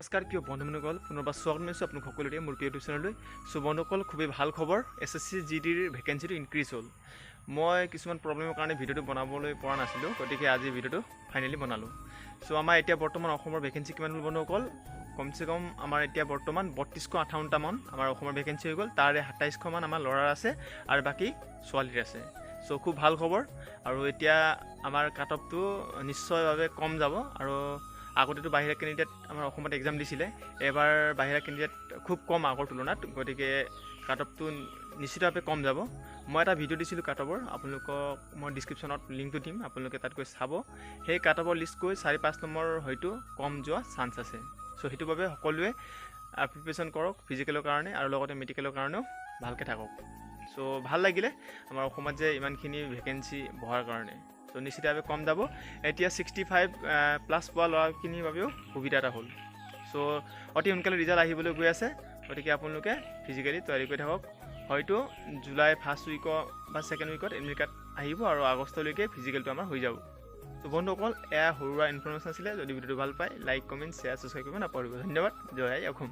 নমস্কাৰ প্ৰিয় বন্ধু বান্ধৱীসকল পুনৰবাৰ স্বাগতম জনাইছোঁ আপোনাক সকলোৰে মোৰ ইউটিউব চেনেললৈ চ' বন্ধুসকল খুবেই ভাল খবৰ। এছ এছ চি জি ডিৰ ভেকেঞ্চিটো ইনক্ৰিজ হ'ল। মই কিছুমান প্ৰব্লেমৰ কাৰণে ভিডিঅ'টো বনাবলৈ পৰা নাছিলোঁ গতিকে আজি ভিডিঅ'টো ফাইনেলি বনালোঁ। চ' আমাৰ এতিয়া বৰ্তমান অসমৰ ভেকেঞ্চি কিমান হ'ল বন্ধুসকল? কমচে কম আমাৰ এতিয়া বৰ্তমান বত্ৰিছশ আঠাৱন্নটামান আমাৰ অসমৰ ভেকেঞ্চি হৈ গ'ল। তাৰে সাতাইছশমান আমাৰ ল'ৰাৰ আছে আৰু বাকী ছোৱালীৰ আছে। চ' খুব ভাল খবৰ। আৰু এতিয়া আমাৰ কাট অফটো নিশ্চয়ভাৱে কম যাব। আৰু আগতেতো বাহিৰা কেণ্ডিডেট আমাৰ অসমত এক্সাম দিছিলে এবাৰ বাহিৰা কেণ্ডিডেট খুব কম আগৰ তুলনাত গতিকে কাট অফটো নিশ্চিতভাৱে কম যাব। মই এটা ভিডিঅ' দিছিলোঁ কাট অফৰ আপোনালোকক মই ডিছক্ৰিপশ্যনত লিংকটো দিম আপোনালোকে তাত গৈ চাব। সেই কাট অফৰ লিষ্ট গৈ চাৰি পাঁচ নম্বৰ হয়তো কম যোৱা চান্স আছে। চ' সেইটো বাবে সকলোৱে প্ৰিপেৰেশ্যন কৰক ফিজিকেলৰ কাৰণে আৰু লগতে মেডিকেলৰ কাৰণেও ভালকৈ থাকক। চ' ভাল লাগিলে আমাৰ অসমত যে ইমানখিনি ভেকেঞ্চি বহাৰ কাৰণে। চ' নিশ্চিতভাৱে কম যাব। এতিয়া ছিক্সটি ফাইভ প্লাছ পোৱা ল'ৰাখিনিৰ বাবেও সুবিধা এটা হ'ল। চ' অতি সোনকালে ৰিজাল্ট আহিবলৈ গৈ আছে। গতিকে আপোনালোকে ফিজিকেলি তৈয়াৰী কৰি থাকক। হয়তো জুলাই ফাৰ্ষ্ট উইকৰ বা ছেকেণ্ড উইকত এডমিট কাৰ্ড আহিব আৰু আগষ্টলৈকে ফিজিকেলটো আমাৰ হৈ যাব। ত' বন্ধুসকল এয়া সৰু সুৰা ইনফৰ্মেশ্যন আছিলে। যদি ভিডিঅ'টো ভাল পায় লাইক কমেণ্ট শ্বেয়াৰ ছাবস্ক্ৰাইব কৰিব নাপাহৰিব। ধন্যবাদ। জয় অসম।